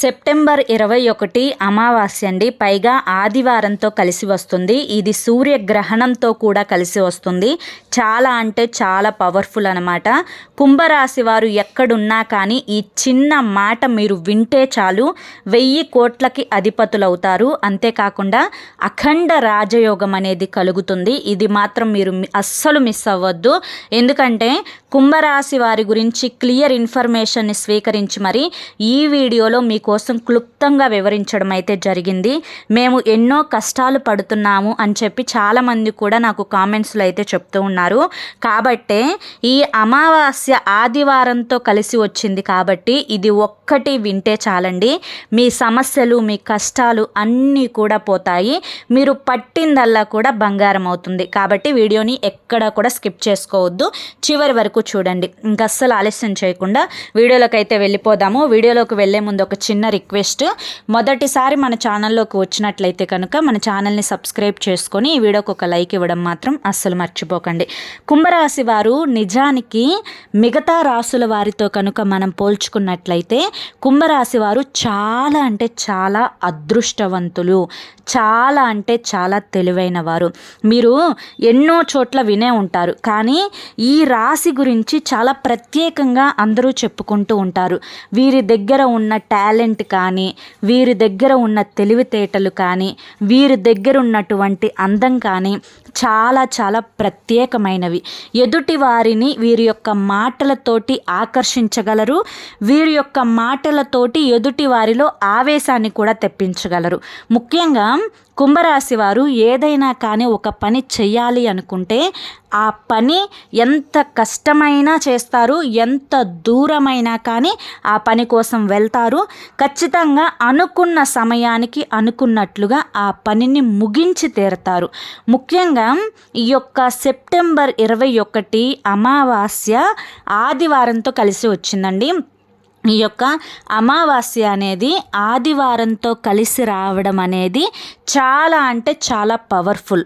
September ఇరవై ఒకటి అమావాస్య అండి పైగా ఆదివారంతో కలిసి వస్తుంది. ఇది సూర్యగ్రహణంతో కూడా కలిసి వస్తుంది. చాలా అంటే చాలా పవర్ఫుల్ అనమాట కుంభరాశి వారు ఎక్కడున్నా కానీ ఈ చిన్న మాట మీరు వింటే చాలు. వెయ్యి కోట్లకి అధిపతులవుతారు. అంతేకాకుండా అఖండ రాజయోగం అనేది కలుగుతుంది. ఇది మాత్రం మీరు అస్సలు మిస్ అవ్వద్దు. ఎందుకంటే కుంభరాశి వారి గురించి క్లియర్ ఇన్ఫర్మేషన్ని స్వీకరించి మరి ఈ వీడియోలో మీకోసం క్లుప్తంగా వివరించడం అయితే జరిగింది. మేము ఎన్నో కష్టాలు పడుతున్నాము అని చెప్పి చాలామంది కూడా నాకు కామెంట్స్లో అయితే చెప్తూ ఉన్నారు. కాబట్టే ఈ అమావాస్య ఆదివారంతో కలిసి వచ్చింది కాబట్టి ఇది ఒక్కటి వింటే చాలండి. మీ సమస్యలు మీ కష్టాలు అన్నీ కూడా పోతాయి. మీరు పట్టిందల్లా కూడా బంగారం అవుతుంది. కాబట్టి వీడియోని ఎక్కడా కూడా స్కిప్ చేసుకోవద్దు. చివరి వరకు చూడండి. ఇంకా అస్సలు ఆలస్యం చేయకుండా వీడియోలోకి అయితే వెళ్ళిపోదాము. వీడియోలోకి వెళ్ళే ముందు ఒక చిన్న రిక్వెస్ట్. మొదటిసారి మన ఛానల్లోకి వచ్చినట్లయితే కనుక మన ఛానల్ని సబ్స్క్రైబ్ చేసుకొని ఈ వీడియోకి ఒక లైక్ ఇవ్వడం మాత్రం అస్సలు మర్చిపోకండి. కుంభరాశి వారు నిజానికి మిగతా రాసుల వారితో కనుక మనం పోల్చుకున్నట్లయితే కుంభరాశి వారు చాలా అంటే చాలా అదృష్టవంతులు. చాలా అంటే చాలా తెలివైన వారు. మీరు ఎన్నో చోట్ల వినే ఉంటారు. కానీ ఈ రాశి గురించి చాలా ప్రత్యేకంగా అందరూ చెప్పుకుంటూ ఉంటారు. వీరి దగ్గర ఉన్న టాలెంట్ కానీ వీరి దగ్గర ఉన్న తెలివితేటలు కానీ వీరి దగ్గర ఉన్నటువంటి అందం కానీ చాలా చాలా ప్రత్యేకమైనవి. ఎదుటి వారిని వీరి యొక్క మాటలతోటి ఆకర్షించగలరు. వీరి యొక్క మాటలతోటి ఎదుటి వారిలో ఆవేశాన్ని కూడా తెప్పించగలరు. ముఖ్యంగా కుంభరాశి వారు ఏదైనా కానీ ఒక పని చెయ్యాలి అనుకుంటే ఆ పని ఎంత కష్టమైనా చేస్తారు ఎంత దూరమైనా కానీ ఆ పని కోసం వెళ్తారు. ఖచ్చితంగా అనుకున్న సమయానికి అనుకున్నట్లుగా ఆ పనిని ముగించి తీరుతారు. ముఖ్యంగా ఈ యొక్క సెప్టెంబర్ ఇరవై ఒకటి అమావాస్య ఆదివారంతో కలిసి వచ్చిందండి. ఈ యొక్క అమావాస్య అనేది ఆదివారంతో కలిసి రావడం అనేది చాలా అంటే చాలా పవర్ఫుల్.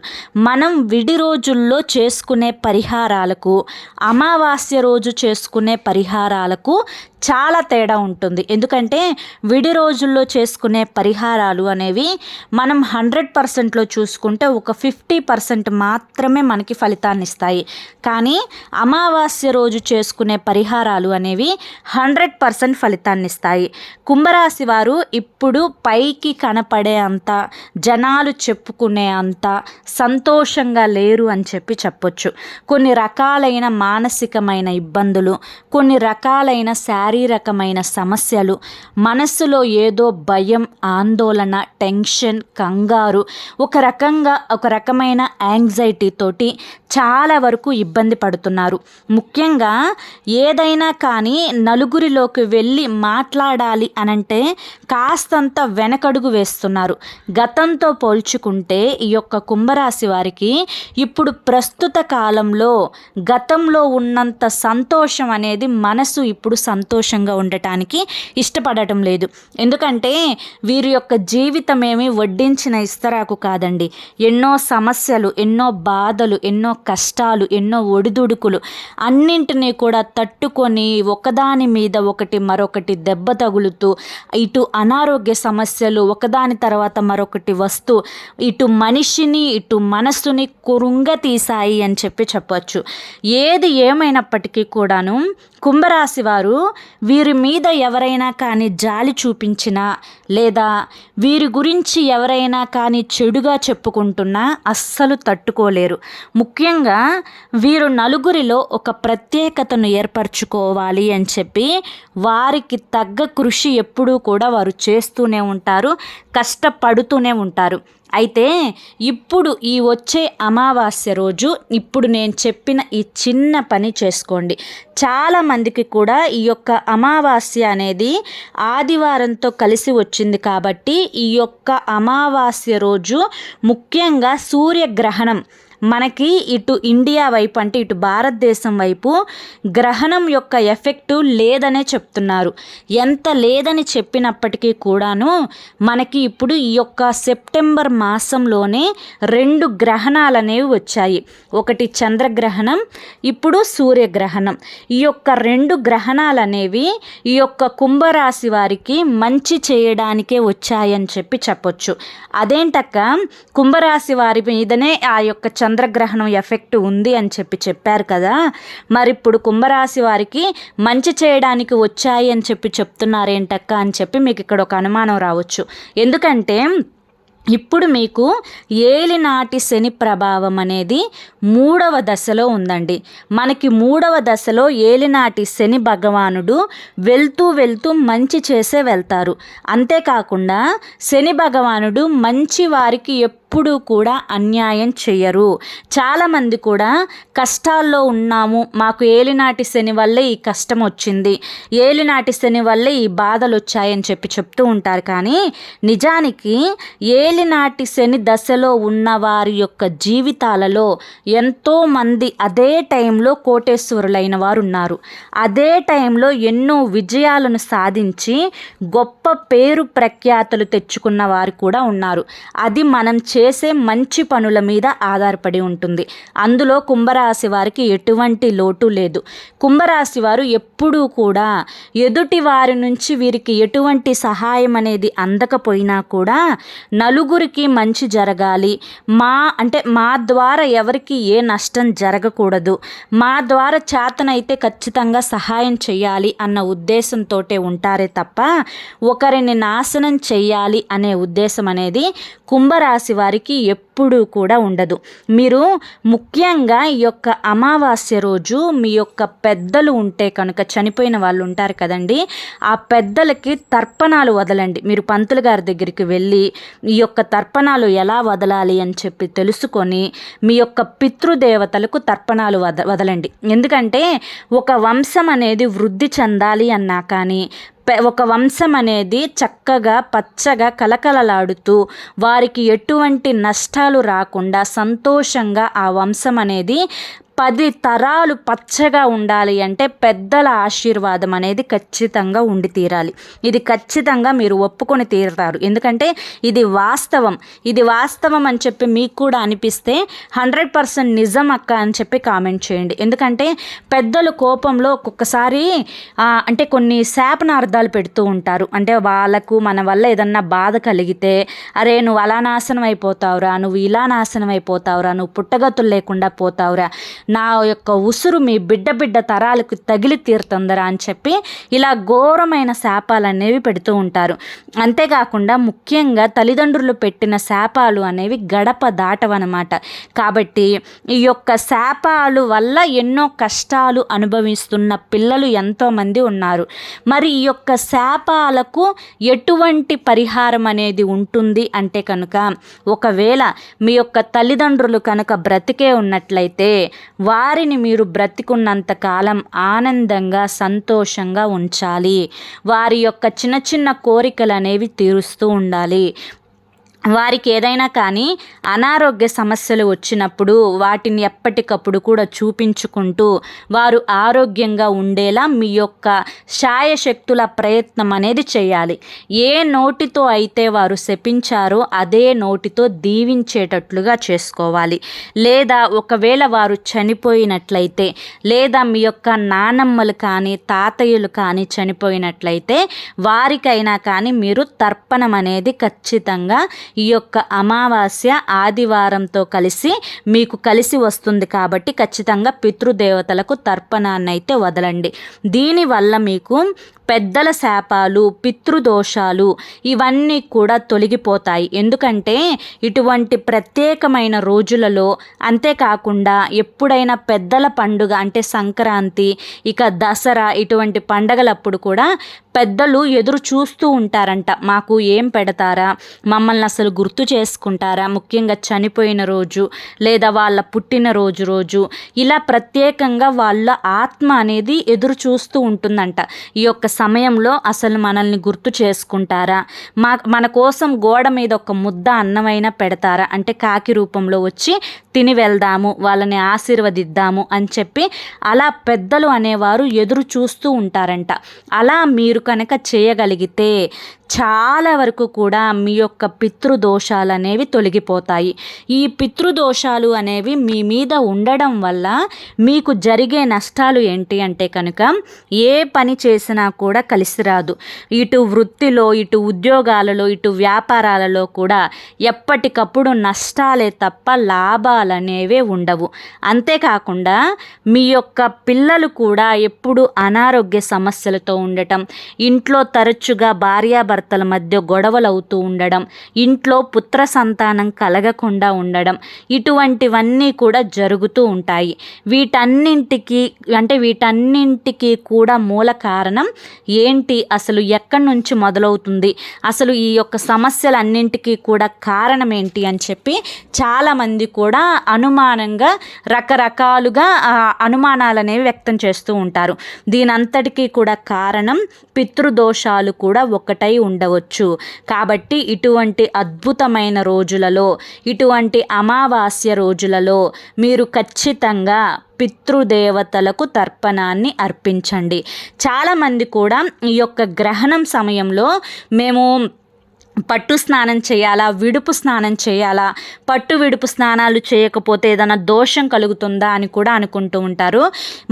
మనం విడి రోజుల్లో చేసుకునే పరిహారాలకు అమావాస్య రోజు చేసుకునే పరిహారాలకు చాలా తేడా ఉంటుంది. ఎందుకంటే విడి రోజుల్లో చేసుకునే పరిహారాలు అనేవి మనం హండ్రెడ్ పర్సెంట్లో చూసుకుంటే ఒక ఫిఫ్టీ పర్సెంట్ మాత్రమే మనకి ఫలితాన్ని ఇస్తాయి. కానీ అమావాస్య రోజు చేసుకునే పరిహారాలు అనేవి హండ్రెడ్ పర్సెంట్ ఫలితాన్ని ఇస్తాయి. కుంభరాశి వారు ఇప్పుడు పైకి కనపడే అంత జనాలు చెప్పుకునే అంత సంతోషంగా లేరు అని చెప్పి చెప్పొచ్చు. కొన్ని రకాలైన మానసికమైన ఇబ్బందులు కొన్ని రకాలైన శారీ శారీరకమైన సమస్యలు. మనస్సులో ఏదో భయం ఆందోళన టెన్షన్ కంగారు ఒక రకంగా ఒక రకమైన యాంగ్జైటీ తోటి చాలా వరకు ఇబ్బంది పడుతున్నారు. ముఖ్యంగా ఏదైనా కానీ నలుగురిలోకి వెళ్ళి మాట్లాడాలి అనంటే కాస్తంత వెనకడుగు వేస్తున్నారు. గతంతో పోల్చుకుంటే ఈ యొక్క కుంభరాశి వారికి ఇప్పుడు ప్రస్తుత కాలంలో గతంలో ఉన్నంత సంతోషం అనేది మనసు ఇప్పుడు సంతోషం సంతోషంగా ఉండటానికి ఇష్టపడటం లేదు. ఎందుకంటే వీరి యొక్క జీవితమేమి వడ్డించిన ఇస్తరాకు కాదండి. ఎన్నో సమస్యలు ఎన్నో బాధలు ఎన్నో కష్టాలు ఎన్నో ఒడిదుడుకులు అన్నింటినీ కూడా తట్టుకొని ఒకదాని మీద ఒకటి మరొకటి దెబ్బ తగులుతూ ఇటు అనారోగ్య సమస్యలు ఒకదాని తర్వాత మరొకటి వస్తూ ఇటు మనిషిని ఇటు మనస్సుని కురుంగ తీసాయి అని చెప్పి చెప్పచ్చు. ఏది ఏమైనప్పటికీ కూడాను కుంభరాశి వారు వీరి మీద ఎవరైనా కానీ జాలి చూపించినా లేదా వీరి గురించి ఎవరైనా కానీ చెడుగా చెప్పుకుంటున్నా అస్సలు తట్టుకోలేరు. ముఖ్యంగా వీరు నలుగురిలో ఒక ప్రత్యేకతను ఏర్పరచుకోవాలి అని చెప్పి వారికి తగ్గ కృషి ఎప్పుడూ కూడా వారు చేస్తూనే ఉంటారు కష్టపడుతూనే ఉంటారు. అయితే ఇప్పుడు ఈ వచ్చే అమావాస్య రోజు ఇప్పుడు నేను చెప్పిన ఈ చిన్న పని చేసుకోండి. చాలామందికి కూడా ఈ యొక్క అమావాస్య అనేది ఆదివారంతో కలిసి వచ్చింది కాబట్టి ఈ యొక్క అమావాస్య రోజు ముఖ్యంగా సూర్యగ్రహణం మనకి ఇటు ఇండియా వైపు అంటే ఇటు భారతదేశం వైపు గ్రహణం యొక్క ఎఫెక్టు లేదనే చెప్తున్నారు. ఎంత లేదని చెప్పినప్పటికీ కూడాను మనకి ఇప్పుడు ఈ యొక్క సెప్టెంబర్ మాసంలోనే రెండు గ్రహణాలు అనేవి వచ్చాయి. ఒకటి చంద్రగ్రహణం ఇప్పుడు సూర్యగ్రహణం. ఈ యొక్క రెండు గ్రహణాలు అనేవి ఈ యొక్క కుంభరాశి వారికి మంచి చేయడానికే వచ్చాయని చెప్పి చెప్పొచ్చు. అదేంటక్క? కుంభరాశి వారి మీదనే ఆ యొక్క చంద్రగ్రహణం ఎఫెక్ట్ ఉంది అని చెప్పి చెప్పారు కదా. మరి ఇప్పుడు కుంభరాశి వారికి మంచి చేయడానికి వచ్చాయి అని చెప్పి చెప్తున్నారేంటక్క అని చెప్పి మీకు ఇక్కడ ఒక అనుమానం రావచ్చు. ఎందుకంటే ఇప్పుడు మీకు ఏలినాటి శని ప్రభావం అనేది మూడవ దశలో ఉందండి. మనకి మూడవ దశలో ఏలినాటి శని భగవానుడు వెళ్తూ వెళ్తూ మంచి చేసే వెళ్తారు. అంతేకాకుండా శని భగవానుడు మంచి వారికి ఎప్పుడూ కూడా అన్యాయం చేయరు చాలామంది కూడా కష్టాల్లో ఉన్నాము మాకు ఏలినాటి శని వల్లే ఈ కష్టం వచ్చింది ఏలినాటి శని వల్లే ఈ బాధలు వచ్చాయని చెప్పి చెప్తూ ఉంటారు. కానీ నిజానికి ఏలినాటి శని దశలో ఉన్న వారి యొక్క జీవితాలలో ఎంతోమంది అదే టైంలో కోటేశ్వరులైన వారు ఉన్నారు. అదే టైంలో ఎన్నో విజయాలను సాధించి గొప్ప పేరు ప్రఖ్యాతలు తెచ్చుకున్న వారు కూడా ఉన్నారు. అది మనం చేసే మంచి పనుల మీద ఆధారపడి ఉంటుంది. అందులో కుంభరాశి వారికి ఎటువంటి లోటు లేదు. కుంభరాశి వారు ఎప్పుడూ కూడా ఎదుటి వారి నుంచి వీరికి ఎటువంటి సహాయం అనేది అందకపోయినా కూడా నలుగురికి మంచి జరగాలి. మా అంటే మా ద్వారా ఎవరికి ఏ నష్టం జరగకూడదు. మా ద్వారా చేతనైతే ఖచ్చితంగా సహాయం చేయాలి అన్న ఉద్దేశంతో ఉంటారే తప్ప ఒకరిని నాశనం చేయాలి అనే ఉద్దేశం అనేది కుంభరాశి వారికి ఎప్పుడూ కూడా ఉండదు. మీరు ముఖ్యంగా ఈ యొక్క అమావాస్య రోజు మీ యొక్క పెద్దలు ఉంటే కనుక చనిపోయిన వాళ్ళు ఉంటారు కదండి ఆ పెద్దలకి తర్పణాలు వదలండి. మీరు పంతులు గారి దగ్గరికి వెళ్ళి ఈ యొక్క తర్పణాలు ఎలా వదలాలి అని చెప్పి తెలుసుకొని మీ యొక్క పితృదేవతలకు తర్పణాలు వద వదలండి. ఎందుకంటే ఒక వంశం అనేది వృద్ధి చెందాలి అన్నా కానీ ఒక వంశం అనేది చక్కగా పచ్చగా కలకలలాడుతూ వారికి ఎటువంటి నష్టాలు రాకుండా సంతోషంగా ఆ వంశం అనేది పది తరాలు పచ్చగా ఉండాలి అంటే పెద్దల ఆశీర్వాదం అనేది ఖచ్చితంగా ఉండి తీరాలి. ఇది ఖచ్చితంగా మీరు ఒప్పుకొని తీరుతారు. ఎందుకంటే ఇది వాస్తవం. ఇది వాస్తవం అని చెప్పి మీకు కూడా అనిపిస్తే హండ్రెడ్ పర్సెంట్ నిజం అక్క అని చెప్పి కామెంట్ చేయండి. ఎందుకంటే పెద్దలు కోపంలో ఒక్కొక్కసారి అంటే కొన్ని శాపనార్థాలు పెడుతూ ఉంటారు. అంటే వాళ్ళకు మన వల్ల ఏదన్నా బాధ కలిగితే అరే నువ్వు అలా నాశనం అయిపోతావురా నువ్వు ఇలా నాశనం అయిపోతావురా నువ్వు పుట్టగతులు లేకుండా పోతావురా నా యొక్క ఉసురు మీ బిడ్డ బిడ్డ తరాలకు తగిలి తీరుతుందరా అని చెప్పి ఇలా ఘోరమైన శాపాలు అనేవి పెడుతూ ఉంటారు. అంతేకాకుండా ముఖ్యంగా తల్లిదండ్రులు పెట్టిన శాపాలు అనేవి గడప దాటవన్నమాట. కాబట్టి ఈ యొక్క శాపాలు వల్ల ఎన్నో కష్టాలు అనుభవిస్తున్న పిల్లలు ఎంతోమంది ఉన్నారు. మరి ఈ యొక్క శాపాలకు ఎటువంటి పరిహారం అనేది ఉంటుంది అంటే కనుక ఒకవేళ మీ యొక్క తల్లిదండ్రులు కనుక బ్రతికే ఉన్నట్లయితే వారిని మీరు బ్రతికున్నంత కాలం ఆనందంగా సంతోషంగా ఉంచాలి. వారి యొక్క చిన్న చిన్న కోరికలు అనేవి తీరుస్తూ ఉండాలి. వారికి ఏదైనా కానీ అనారోగ్య సమస్యలు వచ్చినప్పుడు వాటిని ఎప్పటికప్పుడు కూడా చూపించుకుంటూ వారు ఆరోగ్యంగా ఉండేలా మీ యొక్క శాయశక్తుల ప్రయత్నం అనేది చేయాలి. ఏ నోటితో అయితే వారు శపించారో అదే నోటితో దీవించేటట్లుగా చేసుకోవాలి. లేదా ఒకవేళ వారు చనిపోయినట్లయితే లేదా మీ యొక్క నానమ్మలు కానీ తాతయ్యలు కానీ చనిపోయినట్లయితే వారికైనా కానీ మీరు తర్పణం అనేది ఖచ్చితంగా ఈ యొక్క అమావాస్య ఆదివారంతో కలిసి మీకు కలిసి వస్తుంది కాబట్టి ఖచ్చితంగా పితృదేవతలకు తర్పణాన్ని అయితే వదలండి. దీనివల్ల మీకు పెద్దల శాపాలు పితృదోషాలు ఇవన్నీ కూడా తొలగిపోతాయి. ఎందుకంటే ఇటువంటి ప్రత్యేకమైన రోజులలో అంతేకాకుండా ఎప్పుడైనా పెద్దల పండుగ అంటే సంక్రాంతి ఇక దసరా ఇటువంటి పండగలప్పుడు కూడా పెద్దలు ఎదురు చూస్తూ ఉంటారంట. మాకు ఏం పెడతారా? మమ్మల్ని అసలు గుర్తు చేసుకుంటారా? ముఖ్యంగా చనిపోయిన రోజు లేదా వాళ్ళ పుట్టినరోజు రోజు ఇలా ప్రత్యేకంగా వాళ్ళ ఆత్మ అనేది ఎదురు చూస్తూ ఉంటుందంట. ఈ యొక్క సమయంలో అసలు మనల్ని గుర్తు చేసుకుంటారా? మా మన కోసం గోడ మీద ఒక ముద్ద అన్నమైనా పెడతారా? అంటే కాకి రూపంలో వచ్చి తిని వెళ్దాము వాళ్ళని ఆశీర్వదిద్దాము అని చెప్పి అలా పెద్దలు అనేవారు ఎదురు చూస్తూ ఉంటారంట. అలా మీరు కనుక చేయగలిగితే చాలా వరకు కూడా మీ యొక్క పితృదోషాలు అనేవి తొలగిపోతాయి. ఈ పితృదోషాలు అనేవి మీ మీద ఉండడం వల్ల మీకు జరిగే నష్టాలు ఏంటి అంటే కనుక ఏ పని చేసినా కూడా కలిసి రాదు. ఇటు వృత్తిలో ఇటు ఉద్యోగాలలో ఇటు వ్యాపారాలలో కూడా ఎప్పటికప్పుడు నష్టాలే తప్ప లాభాలు ఉండవు. అంతేకాకుండా మీ యొక్క పిల్లలు కూడా ఎప్పుడు అనారోగ్య సమస్యలతో ఉండటం ఇంట్లో తరచుగా భార్యాభర్తల మధ్య గొడవలు అవుతూ ఉండడం ఇంట్లో పుత్ర సంతానం కలగకుండా ఉండడం ఇటువంటివన్నీ కూడా జరుగుతూ ఉంటాయి. వీటన్నింటికి అంటే వీటన్నింటికి కూడా మూల కారణం ఏంటి? అసలు ఎక్కడి నుంచి మొదలవుతుంది? అసలు ఈ యొక్క సమస్యలన్నింటికీ కూడా కారణం ఏంటి అని చెప్పి చాలామంది కూడా అనుమానంగా రకరకాలుగా అనుమానాలు అనేవి వ్యక్తం చేస్తూ ఉంటారు. దీనంతటికీ కూడా కారణం పితృదోషాలు కూడా ఒకటై ఉండవచ్చు. కాబట్టి ఇటువంటి అద్భుతమైన రోజులలో ఇటువంటి అమావాస్య రోజులలో మీరు ఖచ్చితంగా పితృదేవతలకు తర్పణాన్ని అర్పించండి. చాలామంది కూడా ఈ యొక్క గ్రహణం సమయంలో మేము పట్టు స్నానం చేయాలా విడుపు స్నానం చేయాలా పట్టు విడుపు స్నానాలు చేయకపోతే ఏదైనా దోషం కలుగుతుందా అని కూడా అనుకుంటూ ఉంటారు.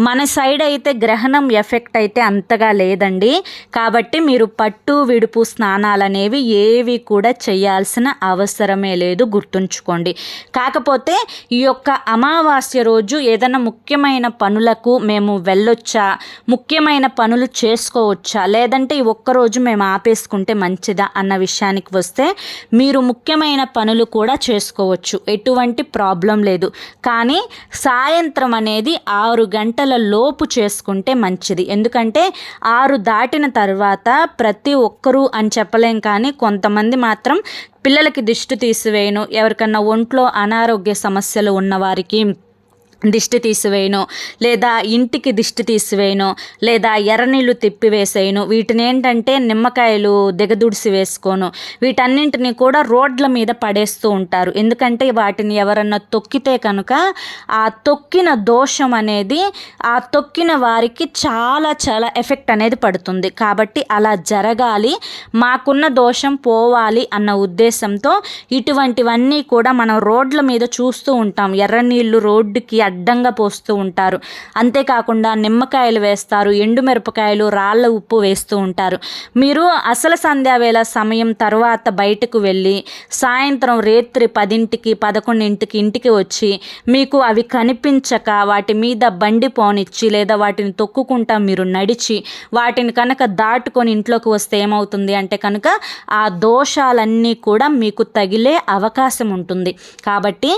మన సైడ్ అయితే గ్రహణం ఎఫెక్ట్ అయితే అంతగా లేదండి. కాబట్టి మీరు పట్టు విడుపు స్నానాలు అనేవి ఏవి కూడా చేయాల్సిన అవసరమే లేదు గుర్తుంచుకోండి. కాకపోతే ఈ యొక్క అమావాస్య రోజు ఏదైనా ముఖ్యమైన పనులకు మేము వెళ్ళొచ్చా ముఖ్యమైన పనులు చేసుకోవచ్చా లేదంటే ఈ ఒక్కరోజు మేము ఆపేసుకుంటే మంచిదా అన్న విషయాన్ని విషయానికి వస్తే మీరు ముఖ్యమైన పనులు కూడా చేసుకోవచ్చు. ఎటువంటి ప్రాబ్లం లేదు. కానీ సాయంత్రం అనేది ఆరు గంటల లోపు చేసుకుంటే మంచిది. ఎందుకంటే ఆరు దాటిన తర్వాత ప్రతి ఒక్కరూ అని చెప్పలేం కానీ కొంతమంది మాత్రం పిల్లలకి దిష్టి తీసివేయను ఎవరికన్నా ఒంట్లో అనారోగ్య సమస్యలు ఉన్నవారికి దిష్టి తీసివేయను లేదా ఇంటికి దిష్టి తీసివేయను లేదా ఎర్రనీళ్ళు తిప్పివేసేయను. వీటిని ఏంటంటే నిమ్మకాయలు దిగదుడిసి వేసుకోను. వీటన్నింటిని కూడా రోడ్ల మీద పడేస్తూ ఉంటారు. ఎందుకంటే వాటిని ఎవరన్నా తొక్కితే కనుక ఆ తొక్కిన దోషం అనేది ఆ తొక్కిన వారికి చాలా చాలా ఎఫెక్ట్ అనేది పడుతుంది. కాబట్టి అలా జరగాలి మాకున్న దోషం పోవాలి అన్న ఉద్దేశంతో ఇటువంటివన్నీ కూడా మనం రోడ్ల మీద చూస్తూ ఉంటాం. ఎర్రనీళ్ళు రోడ్డుకి అడ్డంగా పోస్తూ ఉంటారు. అంతేకాకుండా నిమ్మకాయలు వేస్తారు. ఎండుమిరపకాయలు రాళ్ళ ఉప్పు వేస్తూ ఉంటారు. మీరు అసలు సంధ్యావేళ సమయం తర్వాత బయటకు వెళ్ళి సాయంత్రం రేత్రి పదింటికి పదకొండింటికి ఇంటికి వచ్చి మీకు అవి కనిపించక వాటి మీద బండి పోనిచ్చి లేదా వాటిని తొక్కుకుంటా మీరు నడిచి వాటిని కనుక దాటుకొని ఇంట్లోకి వస్తే ఏమవుతుంది అంటే కనుక ఆ దోషాలన్నీ కూడా మీకు తగిలే అవకాశం ఉంటుంది. కాబట్టి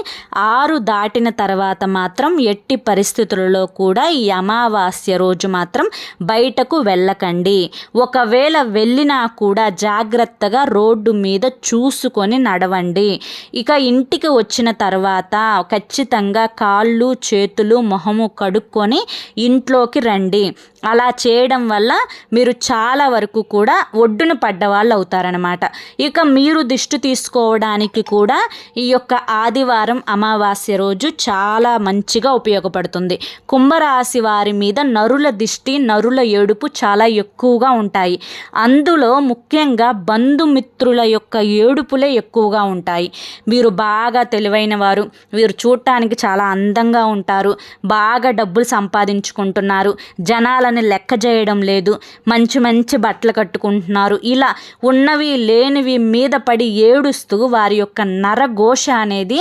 ఆరు దాటిన తర్వాత మాత్రం ఎట్టి పరిస్థితులలో కూడా ఈ అమావాస్య రోజు మాత్రం బయటకు వెళ్ళకండి. ఒకవేళ వెళ్ళినా కూడా జాగ్రత్తగా రోడ్డు మీద చూసుకొని నడవండి. ఇక ఇంటికి వచ్చిన తర్వాత ఖచ్చితంగా కాళ్ళు చేతులు మొహము కడుక్కొని ఇంట్లోకి రండి. అలా చేయడం వల్ల మీరు చాలా వరకు కూడా ఒడ్డున పడ్డ వాళ్ళు అవుతారనమాట ఇక మీరు దిష్టి తీసుకోవడానికి కూడా ఈ యొక్క ఆదివారం అమావాస్య రోజు చాలా మంచి మంచిగా ఉపయోగపడుతుంది. కుంభరాశి వారి మీద నరుల దిష్టి నరుల ఏడుపు చాలా ఎక్కువగా ఉంటాయి. అందులో ముఖ్యంగా బంధుమిత్రుల యొక్క ఏడుపులే ఎక్కువగా ఉంటాయి. వీరు బాగా తెలివైన వారు వీరు చూడటానికి చాలా అందంగా ఉంటారు. బాగా డబ్బులు సంపాదించుకుంటున్నారు. జనాలని లెక్క చేయడం లేదు. మంచి మంచి బట్టలు కట్టుకుంటున్నారు. ఇలా ఉన్నవి లేనివి మీద పడి ఏడుస్తూ వారి యొక్క నరఘోష అనేది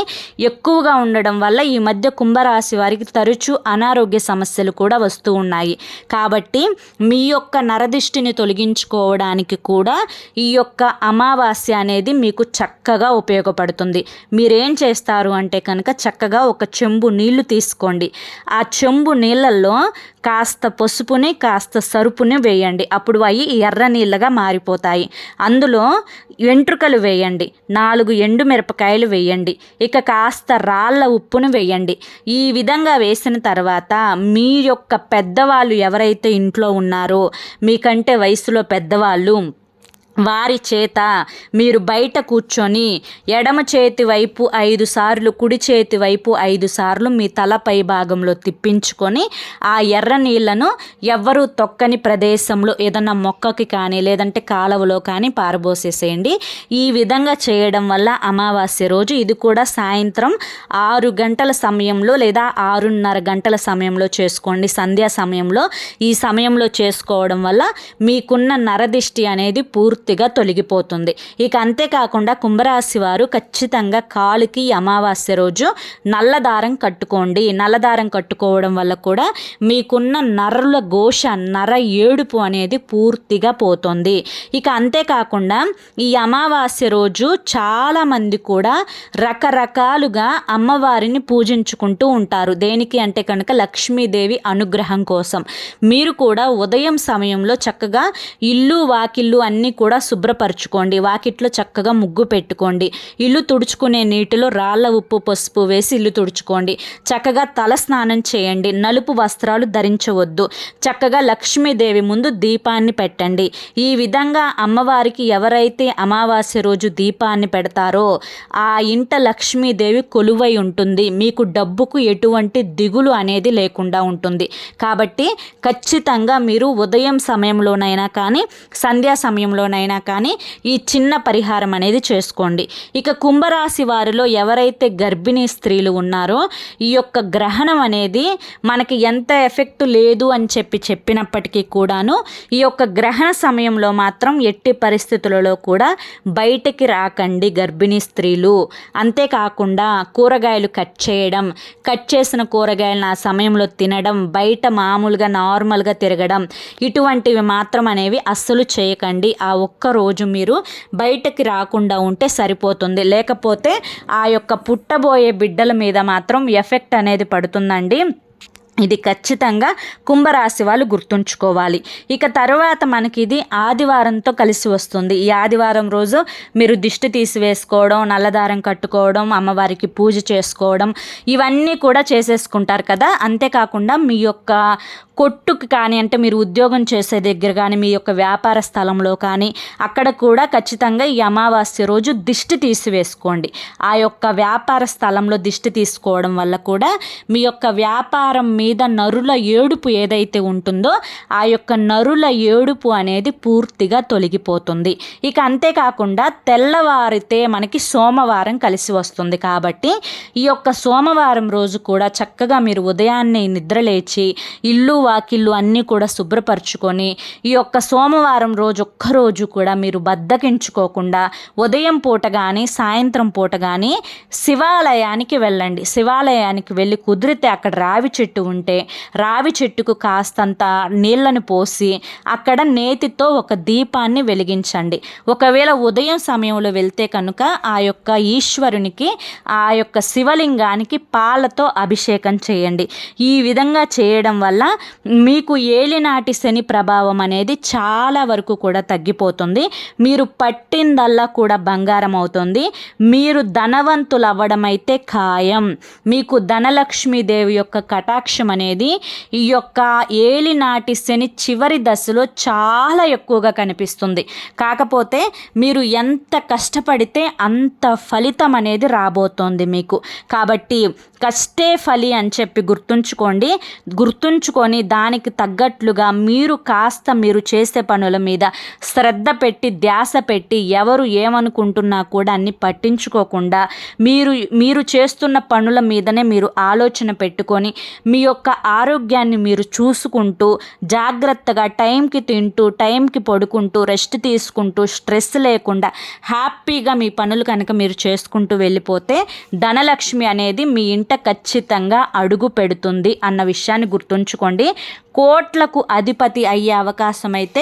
ఎక్కువగా ఉండడం వల్ల ఈ మధ్య రాశి వారికి తరచూ అనారోగ్య సమస్యలు కూడా వస్తూ ఉన్నాయి. కాబట్టి మీ యొక్క నరదిష్టిని తొలగించుకోవడానికి కూడా ఈ యొక్క అమావాస్య అనేది మీకు చక్కగా ఉపయోగపడుతుంది. మీరేం చేస్తారు అంటే కనుక చక్కగా ఒక చెంబు నీళ్ళు తీసుకోండి. ఆ చెంబు నీళ్ళల్లో కాస్త పసుపుని కాస్త సరుపుని వేయండి. అప్పుడు అవి ఎర్ర నీళ్ళగా మారిపోతాయి. అందులో వెంట్రుకలు వేయండి. నాలుగు ఎండు మిరపకాయలు వేయండి. ఇక కాస్త రాళ్ళ ఉప్పును వేయండి. ఈ ఈ విధంగా వేసిన తర్వాత మీ యొక్క పెద్దవాళ్ళు ఎవరైతే ఇంట్లో ఉన్నారో మీకంటే వయసులో పెద్దవాళ్ళు వారి చేత మీరు బయట కూర్చొని ఎడమ చేతి వైపు ఐదు సార్లు కుడి చేతి వైపు ఐదు సార్లు మీ తలపై భాగంలో తిప్పించుకొని ఆ ఎర్ర నీళ్ళను ఎవ్వరూ తొక్కని ప్రదేశంలో ఏదన్నా మొక్కకి కానీ లేదంటే కాలువలో కానీ పారబోసేసేయండి. ఈ విధంగా చేయడం వల్ల అమావాస్య రోజు ఇది కూడా సాయంత్రం ఆరు గంటల సమయంలో లేదా ఆరున్నర గంటల సమయంలో చేసుకోండి. సంధ్యా సమయంలో ఈ సమయంలో చేసుకోవడం వల్ల మీకున్న నరదిష్టి అనేది పూర్తి పూర్తిగా తొలగిపోతుంది. ఇక అంతేకాకుండా కుంభరాశి వారు ఖచ్చితంగా కాలుకి అమావాస్య రోజు నల్లదారం కట్టుకోండి. నల్లదారం కట్టుకోవడం వల్ల కూడా మీకున్న నర్రుల ఘోష నర ఏడుపు అనేది పూర్తిగా పోతుంది. ఇక అంతేకాకుండా ఈ అమావాస్య రోజు చాలామంది కూడా రకరకాలుగా అమ్మవారిని పూజించుకుంటూ ఉంటారు. దేనికి అంటే కనుక లక్ష్మీదేవి అనుగ్రహం కోసం. మీరు కూడా ఉదయం సమయంలో చక్కగా ఇల్లు వాకిళ్ళు అన్నీ కూడా కూడా శుభ్రపరచుకోండి. వాకిట్లో చక్కగా ముగ్గు పెట్టుకోండి. ఇల్లు తుడుచుకునే నీటిలో రాళ్ళ ఉప్పు పసుపు వేసి ఇల్లు తుడుచుకోండి. చక్కగా తల స్నానం చేయండి. నలుపు వస్త్రాలు ధరించవద్దు. చక్కగా లక్ష్మీదేవి ముందు దీపాన్ని పెట్టండి. ఈ విధంగా అమ్మవారికి ఎవరైతే అమావాస్య రోజు దీపాన్ని పెడతారో ఆ ఇంట లక్ష్మీదేవి కొలువై ఉంటుంది. మీకు డబ్బుకు ఎటువంటి దిగులు అనేది లేకుండా ఉంటుంది. కాబట్టి ఖచ్చితంగా మీరు ఉదయం సమయంలోనైనా కానీ సంధ్యా సమయంలోనైనా అయినా కానీ ఈ చిన్న పరిహారం అనేది చేసుకోండి. ఇక కుంభరాశి వారిలో ఎవరైతే గర్భిణీ స్త్రీలు ఉన్నారో ఈ యొక్క గ్రహణం అనేది మనకి ఎంత ఎఫెక్ట్ లేదు అని చెప్పి చెప్పినప్పటికీ కూడాను ఈ యొక్క గ్రహణ సమయంలో మాత్రం ఎట్టి పరిస్థితులలో కూడా బయటికి రాకండి గర్భిణీ స్త్రీలు. అంతేకాకుండా కూరగాయలు కట్ చేయడం కట్ చేసిన కూరగాయలను ఆ సమయంలో తినడం బయట మామూలుగా నార్మల్గా తిరగడం ఇటువంటివి మాత్రం అనేవి అస్సలు చేయకండి. ఆ ఒక్కరోజు మీరు బయటకి రాకుండా ఉంటే సరిపోతుంది. లేకపోతే ఆ యొక్క పుట్టబోయే బిడ్డల మీద మాత్రం ఎఫెక్ట్ అనేది పడుతుందండి. ఇది ఖచ్చితంగా కుంభరాశి వాళ్ళు గుర్తుంచుకోవాలి. ఇక తర్వాత మనకి ఇది ఆదివారంతో కలిసి వస్తుంది. ఈ ఆదివారం రోజు మీరు దిష్టి తీసివేసుకోవడం నల్లదారం కట్టుకోవడం అమ్మవారికి పూజ చేసుకోవడం ఇవన్నీ కూడా చేసేసుకుంటారు కదా? అంతేకాకుండా మీ యొక్క కొట్టుకు కానీ అంటే మీరు ఉద్యోగం చేసే దగ్గర కానీ మీ యొక్క వ్యాపార స్థలంలో కానీ అక్కడ కూడా ఖచ్చితంగా ఈ అమావాస్య రోజు దిష్టి తీసివేసుకోండి. ఆ యొక్క వ్యాపార స్థలంలో దిష్టి తీసుకోవడం వల్ల కూడా మీ యొక్క వ్యాపారం మీద నరుల ఏడుపు ఏదైతే ఉంటుందో ఆ యొక్క నరుల ఏడుపు అనేది పూర్తిగా తొలగిపోతుంది. ఇక అంతేకాకుండా తెల్లవారితే మనకి సోమవారం కలిసి వస్తుంది కాబట్టి ఈ యొక్క సోమవారం రోజు కూడా చక్కగా మీరు ఉదయాన్నే నిద్రలేచి ఇల్లు వాకిళ్ళు అన్నీ కూడా శుభ్రపరచుకొని ఈ యొక్క సోమవారం రోజు ఒక్కరోజు కూడా మీరు బద్దకించుకోకుండా ఉదయం పూట కానీ సాయంత్రం పూట కానీ శివాలయానికి వెళ్ళండి. శివాలయానికి వెళ్ళి కుదిరితే అక్కడ రావి చెట్టు ఉంటే రావి చెట్టుకు కాస్తంత నీళ్ళను పోసి అక్కడ నేతితో ఒక దీపాన్ని వెలిగించండి. ఒకవేళ ఉదయం సమయంలో వెళ్తే కనుక ఆ యొక్క ఈశ్వరునికి ఆ యొక్క శివలింగానికి పాలతో అభిషేకం చేయండి. ఈ విధంగా చేయడం వల్ల మీకు ఏలినాటి శని ప్రభావం అనేది చాలా వరకు కూడా తగ్గిపోతుంది. మీరు పట్టిందల్లా కూడా బంగారం అవుతుంది. మీరు ధనవంతులు అవ్వడం అయితే ఖాయం. మీకు ధనలక్ష్మీదేవి యొక్క కటాక్షం అనేది ఈ యొక్క ఏలినాటి శని చివరి దశలో చాలా ఎక్కువగా కనిపిస్తుంది. కాకపోతే మీరు ఎంత కష్టపడితే అంత ఫలితం అనేది రాబోతోంది మీకు. కాబట్టి కష్టే ఫలి అని చెప్పి గుర్తుంచుకోండి. గుర్తుంచుకొని దానికి తగ్గట్లుగా మీరు కాస్త మీరు చేసే పనుల మీద శ్రద్ధ పెట్టి ధ్యాస పెట్టి ఎవరు ఏమనుకుంటున్నా కూడా అన్ని పట్టించుకోకుండా మీరు మీరు చేస్తున్న పనుల మీదనే మీరు ఆలోచన పెట్టుకొని మీ యొక్క ఆరోగ్యాన్ని మీరు చూసుకుంటూ జాగ్రత్తగా టైంకి తింటూ టైంకి పడుకుంటూ రెస్ట్ తీసుకుంటూ స్ట్రెస్ లేకుండా హ్యాపీగా మీ పనులు కనుక మీరు చేసుకుంటూ వెళ్ళిపోతే ధనలక్ష్మి అనేది మీ ఇంట ఖచ్చితంగా అడుగు పెడుతుంది అన్న విషయాన్ని గుర్తుంచుకోండి. కోట్లకు అధిపతి అయ్యే అవకాశం అయితే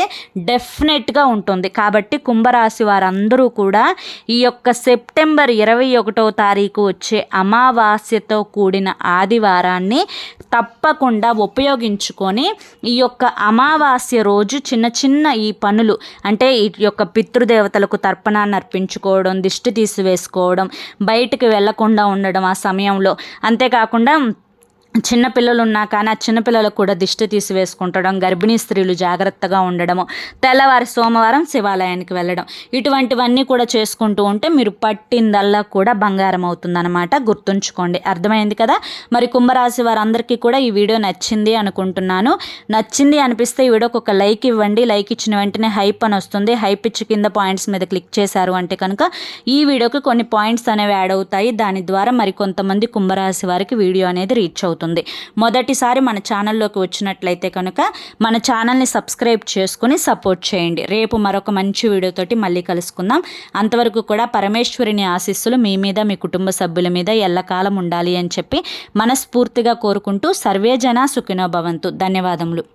డెఫినెట్గా ఉంటుంది. కాబట్టి కుంభరాశి వారందరూ కూడా ఈ యొక్క సెప్టెంబర్ ఇరవై ఒకటో తారీఖు వచ్చే అమావాస్యతో కూడిన ఆదివారాన్ని తప్పకుండా ఉపయోగించుకొని ఈ యొక్క అమావాస్య రోజు చిన్న చిన్న ఈ పనులు అంటే ఈ యొక్క పితృదేవతలకు తర్పణాన్ని అర్పించుకోవడం దిష్టి తీసివేసుకోవడం బయటకు వెళ్ళకుండా ఉండడం ఆ సమయంలో. అంతేకాకుండా చిన్నపిల్లలు ఉన్నా కానీ ఆ చిన్నపిల్లలకు కూడా దిష్టి తీసివేసుకుంటడం గర్భిణీ స్త్రీలు జాగ్రత్తగా ఉండడము తెల్లవారి సోమవారం శివాలయానికి వెళ్ళడం ఇటువంటివన్నీ కూడా చేసుకుంటూ ఉంటే మీరు పట్టిందల్లా కూడా బంగారం అవుతుందన్నమాట. గుర్తుంచుకోండి. అర్థమైంది కదా? మరి కుంభరాశి వారందరికీ కూడా ఈ వీడియో నచ్చింది అనుకుంటున్నాను. నచ్చింది అనిపిస్తే ఈ వీడియోకి ఒక లైక్ ఇవ్వండి. లైక్ ఇచ్చిన వెంటనే హైప్ అని వస్తుంది. హైప్ ఇచ్చి కింద పాయింట్స్ మీద క్లిక్ చేశారు అంటే కనుక ఈ వీడియోకి కొన్ని పాయింట్స్ అనేవి యాడ్ అవుతాయి. దాని ద్వారా మరి కొంతమంది కుంభరాశి వారికి వీడియో అనేది రీచ్ అవుతుంది. మొదటిసారి మన ఛానల్లోకి వచ్చినట్లయితే కనుక మన ఛానల్ని సబ్స్క్రైబ్ చేసుకుని సపోర్ట్ చేయండి. రేపు మరొక మంచి వీడియోతోటి మళ్ళీ కలుసుకుందాం. అంతవరకు కూడా పరమేశ్వరిని ఆశీస్సులు మీ మీద మీ కుటుంబ సభ్యుల మీద ఎల్లకాలం ఉండాలి అని చెప్పి మనస్ఫూర్తిగా కోరుకుంటూ సర్వేజన సుఖినో భవంతు. ధన్యవాదములు.